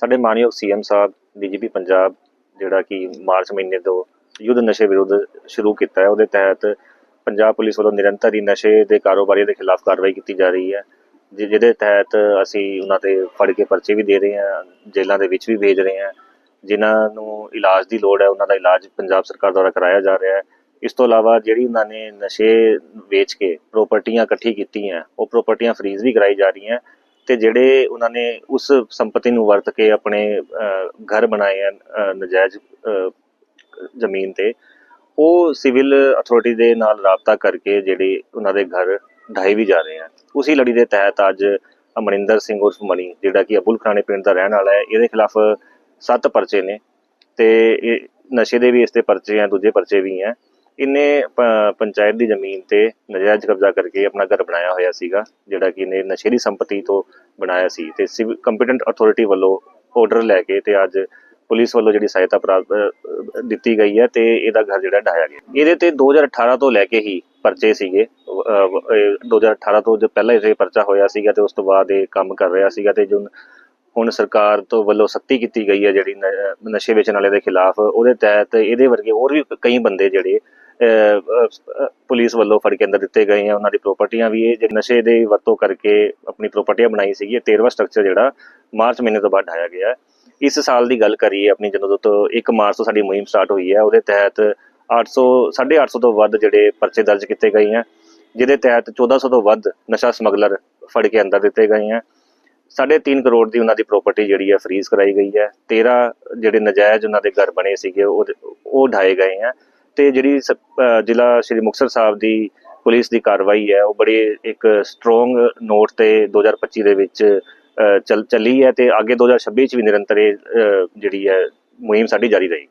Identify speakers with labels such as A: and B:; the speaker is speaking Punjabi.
A: ਸਾਡੇ ਮਾਨਯੋਗ ਸੀਐਮ ਸਾਹਿਬ, ਡੀਜੀਪੀ ਪੰਜਾਬ, ਜਿਹੜਾ ਕਿ ਮਾਰਚ ਮਹੀਨੇ ਤੋਂ ਯੁੱਧ ਨਸ਼ੇ ਵਿਰੁੱਧ ਸ਼ੁਰੂ ਕੀਤਾ ਹੈ, ਉਹਦੇ ਤਹਿਤ ਪੰਜਾਬ ਪੁਲਿਸ ਵੱਲੋਂ ਨਿਰੰਤਰ ਹੀ ਨਸ਼ੇ ਦੇ ਕਾਰੋਬਾਰੀਆਂ ਦੇ ਖਿਲਾਫ ਕਾਰਵਾਈ ਕੀਤੀ ਜਾ ਰਹੀ ਹੈ, ਜਿ- ਜਿਹਦੇ ਤਹਿਤ ਅਸੀਂ ਉਹਨਾਂ ਤੇ ਫੜ ਕੇ ਪਰਚੇ ਵੀ ਦੇ ਰਹੇ ਹਾਂ, ਜੇਲ੍ਹਾਂ ਦੇ ਵਿੱਚ ਵੀ ਭੇਜ ਰਹੇ ਹਾਂ, ਜਿਨ੍ਹਾਂ ਨੂੰ ਇਲਾਜ ਦੀ ਲੋੜ ਹੈ, ਉਹਨਾਂ ਦਾ ਇਲਾਜ ਪੰਜਾਬ ਸਰਕਾਰ ਦੁਆਰਾ ਕਰਾਇਆ ਜਾ ਰਿਹਾ ਹੈ। ਇਸ ਤੋਂ ਇਲਾਵਾ ਜਿਹੜੀ ਉਹਨਾਂ ਨੇ ਨਸ਼ੇ ਵੇਚ ਕੇ ਪ੍ਰਾਪਰਟੀਆਂ ਇਕੱਠੀ ਕੀਤੀਆਂ, ਉਹ ਪ੍ਰਾਪਰਟੀਆਂ ਫਰੀਜ਼ ਵੀ ਕਰਾਈ ਜਾ ਰਹੀਆਂ ਤੇ ਜਿਹੜੇ ਉਹਨਾਂ ਨੇ ਉਸ ਸੰਪਤੀ ਨੂੰ ਵਰਤ ਕੇ ਆਪਣੇ ਘਰ ਬਣਾਏ ਹਨ ਅਹ, ਨਜਾਇਜ਼ ਜ਼ਮੀਨ ਤੇ ਉਹ ਸਿਵਲ ਅਥਾਰਟੀ ਦੇ ਨਾਲ ਰਾਬਤਾ ਕਰਕੇ ਜਿਹੜੇ ਉਹਨਾਂ ਦੇ ਘਰ ਢਾਏ ਵੀ ਜਾ ਰਹੇ ਹਨ। ਉਸੇ ਲੜੀ ਦੇ ਤਹਿਤ ਅੱਜ ਅਮਰਿੰਦਰ ਸਿੰਘ ਉਰਫ ਮਣੀ ਜਿਹੜਾ ਕਿ ਅਬੁਲ ਖਾਨੇ ਪਿੰਡ ਦਾ ਰਹਿਣ ਵਾਲਾ ਹੈ ਇਹਦੇ ਖਿਲਾਫ ਸੱਤ ਪਰਚੇ ਨੇ ਤੇ ਇਹ ਨਸ਼ੇ ਦੇ ਵੀ ਇਸ ਤੇ ਪਰਚੇ ਆ ਦੂਜੇ ਪਰਚੇ ਵੀ ਆ। ਇਹਨੇ ਪੰਚਾਇਤ ਦੀ ਜ਼ਮੀਨ ਤੇ ਨਜਾਇਜ਼ ਕਬਜ਼ਾ ਕਰਕੇ ਆਪਣਾ ਘਰ ਬਣਾਇਆ ਹੋਇਆ ਸੀਗਾ ਜਿਹੜਾ ਕਿ ਇਹਨੇ ਨਸ਼ੇਰੀ ਸੰਪਤੀ ਤੋਂ ਬਣਾਇਆ ਸੀ ਤੇ ਕੰਪੀਟੈਂਟ ਅਥਾਰਟੀ ਵੱਲੋਂ ਆਰਡਰ ਲੈ ਕੇ ਤੇ ਅੱਜ ਪੁਲਿਸ ਵੱਲੋਂ ਜਿਹੜੀ ਸਹਾਇਤਾ ਪ੍ਰਾਪਤ ਦਿੱਤੀ ਗਈ ਹੈ ਤੇ ਇਹਦਾ ਘਰ ਜਿਹੜਾ ਢਾਇਆ ਗਿਆ। ਇਹਦੇ ਤੇ 2018 ਤੋਂ ਲੈ ਕੇ ਹੀ ਪਰਚੇ ਸੀਗੇ ਅਹ, ਇਹ 2018 ਤੋਂ ਜੋ ਪਹਿਲਾਂ ਇਹ ਪਰਚਾ ਹੋਇਆ ਸੀਗਾ ਤੇ ਉਸ ਤੋਂ ਬਾਅਦ ਇਹ ਕੰਮ ਕਰ ਰਿਹਾ ਸੀਗਾ ਤੇ ਜੋ ਹੁਣ ਸਰਕਾਰ ਤੋਂ ਵੱਲੋਂ ਸਖਤੀ ਕੀਤੀ ਗਈ ਹੈ ਜਿਹੜੀ ਨਸ਼ੇ ਵੇਚਣ ਵਾਲੇ ਦੇ ਖਿਲਾਫ ਉਹਦੇ ਤਹਿਤ ਇਹਦੇ ਵਰਗੇ ਹੋਰ ਵੀ ਕਈ ਬੰਦੇ ਜਿਹੜੇ ਅਹ, ਪੁਲਿਸ ਵੱਲੋਂ ਫੜ ਕੇ ਅੰਦਰ ਦਿੱਤੇ ਗਏ ਆ ਉਹਨਾਂ ਦੀ ਪ੍ਰਾਪਰਟੀਆਂ ਵੀ ਇਹ ਜਿਹੜੇ ਨਸ਼ੇ ਦੇ ਵਰਤੋਂ ਕਰਕੇ ਆਪਣੀ ਪ੍ਰਾਪਰਟੀਆਂ ਬਣਾਈ ਸੀਗੀ ਇਹ 13ਵਾਂ ਸਟਰਕਚਰ ਜਿਹੜਾ ਮਾਰਚ ਮਹੀਨੇ ਤੋਂ ਬਾਅਦ ਢਾਇਆ ਗਿਆ। ਇਸ ਸਾਲ ਦੀ ਗੱਲ ਕਰੀਏ ਆਪਣੀ ਜਦੋਂ ਤੋਂ 1 ਮਾਰਚ ਤੋਂ ਸਾਡੀ ਮੁਹਿੰਮ ਸਟਾਰਟ ਹੋਈ ਹੈ ਉਹਦੇ ਤਹਿਤ 800 850 ਤੋਂ ਵੱਧ ਜਿਹੜੇ ਪਰਚੇ ਦਰਜ ਕੀਤੇ ਗਏ ਆ ਜਿਹਦੇ ਤਹਿਤ 1400 ਤੋਂ ਵੱਧ ਨਸ਼ਾ ਸਮਗਲਰ ਫੜ ਕੇ ਅੰਦਰ ਦਿੱਤੇ ਗਏ ਆ। ਸਾਢੇ ਤਿੰਨ ਕਰੋੜ ਦੀ ਉਹਨਾਂ ਦੀ ਪ੍ਰਾਪਰਟੀ ਜਿਹੜੀ ਹੈ ਫਰੀਜ਼ ਕਰਾਈ ਗਈ ਹੈ। 13 ਜਿਹੜੇ ਨਜਾਇਜ਼ ਉਹਨਾਂ ਦੇ ਘਰ ਬਣੇ ਸੀਗੇ ਉਹ ਉਹ ਢਾਏ ਗਏ ਆ। ਤੇ ਜਿਹੜੀ ਸ- ਜ਼ਿਲ੍ਹਾ ਸ਼੍ਰੀ ਮੁਕਤਸਰ ਸਾਹਿਬ ਦੀ ਪੁਲਿਸ ਦੀ ਕਾਰਵਾਈ ਹੈ ਉਹ ਬੜੀ ਇੱਕ ਸਟਰੋਂਗ ਨੋਟ ਤੇ 2025 ਦੇ ਵਿੱਚ ਅਹ, ਚੱਲ ਚੱਲੀ ਹੈ ਤੇ ਅੱਗੇ 2026 ਚ ਵੀ ਨਿਰੰਤਰ ਇਹ ਜਿਹੜੀ ਹੈ ਮੁਹਿੰਮ ਸਾਡੀ ਜਾਰੀ ਰਹੇਗੀ।